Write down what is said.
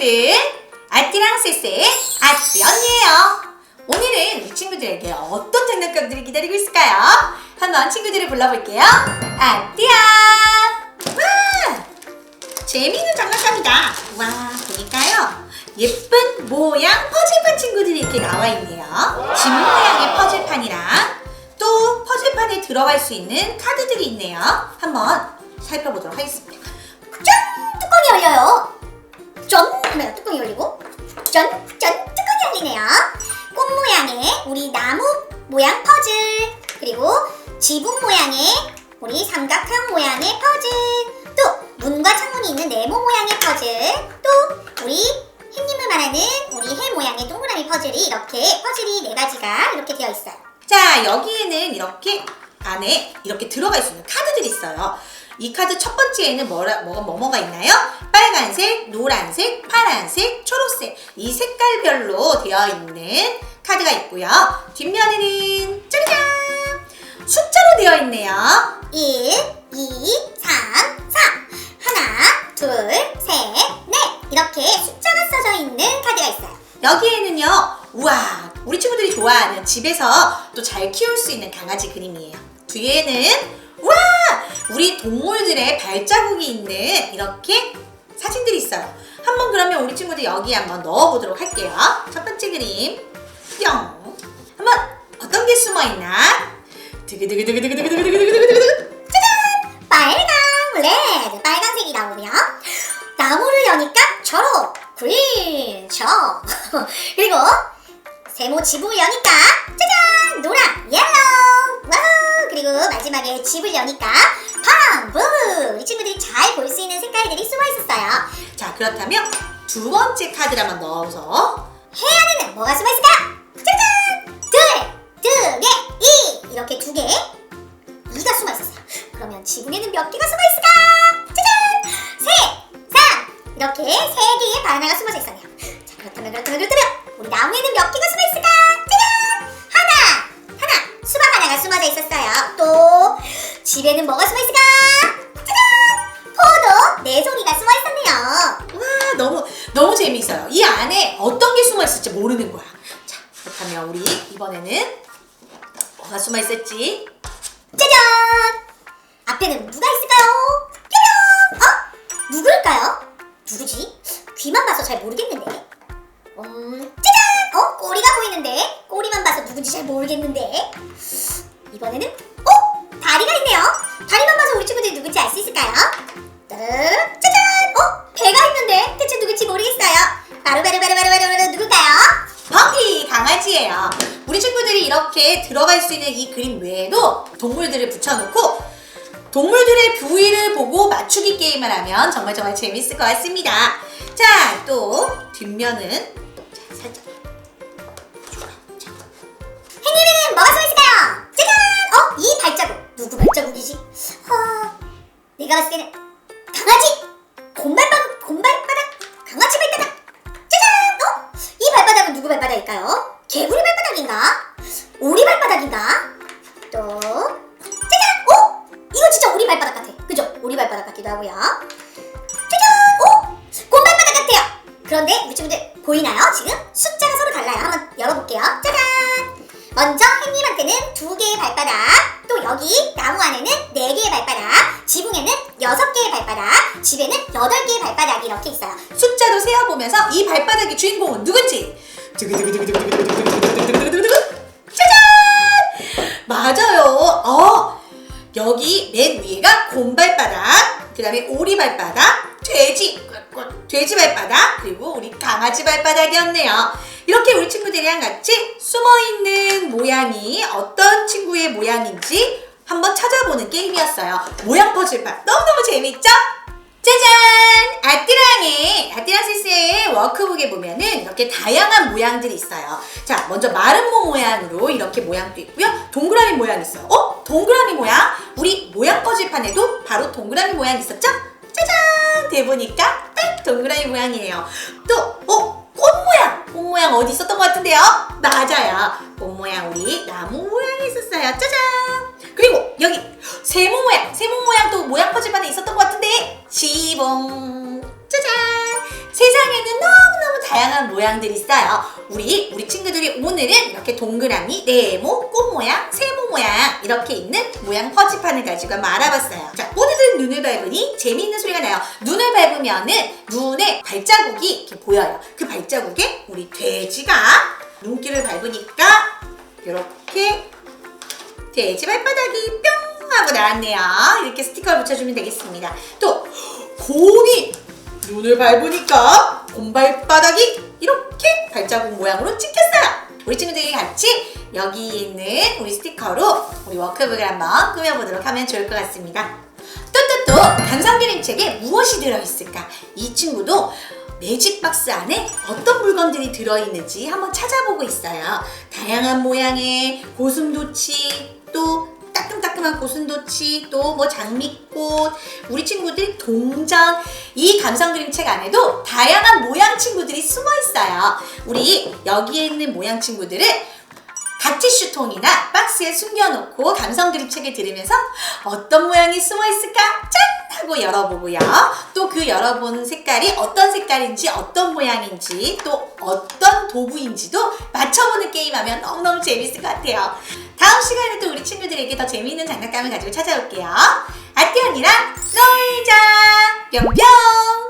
친구들 아띠랑 쎄쎄의 아띠 언니예요. 오늘은 우리 친구들에게 어떤 장난감들이 기다리고 있을까요? 한번 친구들을 불러볼게요. 아띠야! 와! 재미있는 장난감이다. 와 보니까요. 예쁜 모양 퍼즐판 친구들이 이렇게 나와 있네요. 집 모양의 퍼즐판이랑 또 퍼즐판에 들어갈 수 있는 카드들이 있네요. 한번 살펴보도록 하겠습니다. 짠! 뚜껑이 열려요. 짠! 하면 뚜껑이 열리고 짠! 짠! 뚜껑이 열리네요. 꽃 모양의 우리 나무 모양 퍼즐 그리고 지붕 모양의 우리 삼각형 모양의 퍼즐 또 문과 창문이 있는 네모 모양의 퍼즐 또 우리 햇님을 말하는 우리 해 모양의 동그라미 퍼즐이 이렇게 퍼즐이 네 가지가 이렇게 되어 있어요. 자, 여기에는 이렇게 안에 이렇게 들어갈 수 있는 카드들이 있어요. 이 카드 첫 번째에는 뭐라, 뭐가, 뭐뭐가 있나요? 빨간색, 노란색, 파란색, 초록색. 이 색깔별로 되어 있는 카드가 있고요. 뒷면에는 짜잔! 숫자로 되어 있네요. 1, 2, 3, 4. 하나, 둘, 셋, 넷. 이렇게 숫자가 써져 있는 카드가 있어요. 여기에는요, 우와, 우리 친구들이 좋아하는 집에서 또 잘 키울 수 있는 강아지 그림이에요. 뒤에는, 우와, 우리 동물들의 발자국이 있는 이렇게 사진들이 있어요. 한번 그러면 우리 친구들 여기 한번 넣어보도록 할게요. 첫 번째 그림, 뿅. 한번 어떤 게 숨어 있나? 두구두구두구두구두구두구두구두구. 빨강, 레드, 빨간색이 나오고요. 나무를 여니까 초록, 그린, 저. 그리고 세모 지붕을 여니까 짜잔, 노랑, 옐로우. 그리고 마지막에 집을 여니까 블루. 이 친구들이 잘 볼 수 있는 색깔들이 숨어 있었어요. 자, 그렇다면 두 번째 카드를 한번 넣어서 해야 되는 뭐가 숨어 있을까? 짜잔! 둘, 두 개, 이 이렇게 두 개, 이가 숨어 있었어요. 그러면 지붕에는 몇 개가 숨어 있을까? 짜잔! 셋, 삼 이렇게 세 개의 바나나가 숨어져 있었네요. 자 그렇다면 그렇다면 그렇다면 우리 나무에는 몇 개가 숨어 있을까? 하나가 숨어져 있었어요. 또 집에는 뭐가 숨어 있을까? 짜잔! 포도 네 송이가 숨어 있었네요. 와 너무 너무 재미있어요. 이 안에 어떤 게 숨어 있을지 모르는 거야. 자 그렇다면 우리 이번에는 뭐가 숨어 있을지 짜잔! 앞에는 누가 있을까요? 짜잔! 어? 누굴까요? 누구지? 귀만 봐서 잘 모르겠는데. 음, 짜잔! 어? 꼬리가 보이는데? 누군지 잘 모르겠는데. 이번에는 어? 다리가 있네요. 다리만 봐서 우리 친구들이 누군지 알 수 있을까요? 짜잔! 어? 배가 있는데 대체 누군지 모르겠어요. 바로 바로 바로 바로 바로 바로 누굴까요? 펑키 강아지예요. 우리 친구들이 이렇게 들어갈 수 있는 이 그림 외에도 동물들을 붙여놓고 동물들의 부위를 보고 맞추기 게임을 하면 정말 정말 재밌을 것 같습니다. 자, 또 뒷면은 내가 봤을 때는 강아지 곰발바닥 곰발바닥 강아지 발바닥 짜잔! 어? 이 발바닥은 누구 발바닥일까요? 개구리 발바닥인가? 오리 발바닥인가? 또 짜잔! 어? 이거 진짜 오리 발바닥 같아. 그죠? 오리 발바닥 같기도 하고요. 짜잔! 어? 곰 발바닥 같아요. 그런데 우리 친구들 보이나요? 지금 숫자가 서로 달라요. 한번 열어볼게요. 짜잔! 먼저 햇님한테는 두 개의 발바닥, 또 여기 나무 안에는 집에는 8개의 발바닥이 이렇게 있어요. 숫자로 세어보면서 이 발바닥의 주인공은 누군지. 짜잔! 맞아요. 어, 여기 맨 위에가 곰발바닥, 그 다음에 오리발바닥, 돼지, 돼지 발바닥, 그리고 우리 강아지 발바닥이었네요. 이렇게 우리 친구들이랑 같이 숨어있는 모양이 어떤 친구의 모양인지 한번 찾아보는 게임이었어요. 모양 퍼즐판 너무너무 재밌죠? 짜잔! 아띠랑의 아띠랑 실스의 워크북에 보면은 이렇게 다양한 모양들이 있어요. 자, 먼저 마른 모 모양으로 이렇게 모양도 있고요. 동그라미 모양 있어요. 어? 동그라미 모양? 우리 모양 퍼즐판에도 바로 동그라미 모양 있었죠? 짜잔! 대보니까 딱 동그라미 모양이에요. 또, 어? 꽃 모양! 꽃 모양 어디 있었던 것 같은데요? 맞아요. 꽃 모양 우리 나무 모양이 있었어요. 짜잔! 그리고 여기 세모 모양! 세모 모양도 모양 다양한 모양들이 있어요. 우리 우리 친구들이 오늘은 이렇게 동그라미, 네모, 꽃 모양, 세모 모양 이렇게 있는 모양 퍼즐판을 가지고 한번 알아봤어요. 자, 모두들 눈을 밟으니 재미있는 소리가 나요. 눈을 밟으면은 눈에 발자국이 이렇게 보여요. 그 발자국에 우리 돼지가 눈길을 밟으니까 이렇게 돼지 발바닥이 뿅 하고 나왔네요. 이렇게 스티커를 붙여주면 되겠습니다. 또 곰이 눈을 밟으니까 곰 발바닥이 이렇게 발자국 모양으로 찍혔어요. 우리 친구들이 같이 여기 있는 우리 스티커로 우리 워크북을 한번 꾸며보도록 하면 좋을 것 같습니다. 또또또 감성그림책에 무엇이 들어있을까? 이 친구도 매직 박스 안에 어떤 물건들이 들어있는지 한번 찾아보고 있어요. 다양한 모양의 고슴도치, 또 따끔따끔한 고슴도치, 또 뭐 장미꽃, 우리 친구들이 동전, 이 감성 그림책 안에도 다양한 모양 친구들이 숨어 있어요. 우리 여기에 있는 모양 친구들을 각티슈통이나 박스에 숨겨놓고 감성 그림책을 들으면서 어떤 모양이 숨어 있을까 짠 하고 열어보고요. 또 그 열어본 색깔이 어떤 색깔인지 어떤 모양인지 또 어떤 도구인지도 맞춰보는 게임하면 너무너무 재밌을 것 같아요. 다음 시간에 또 우리 친구들에게 더 재미있는 장난감을 가지고 찾아올게요. 아띠 언니랑 놀자! 뿅뿅!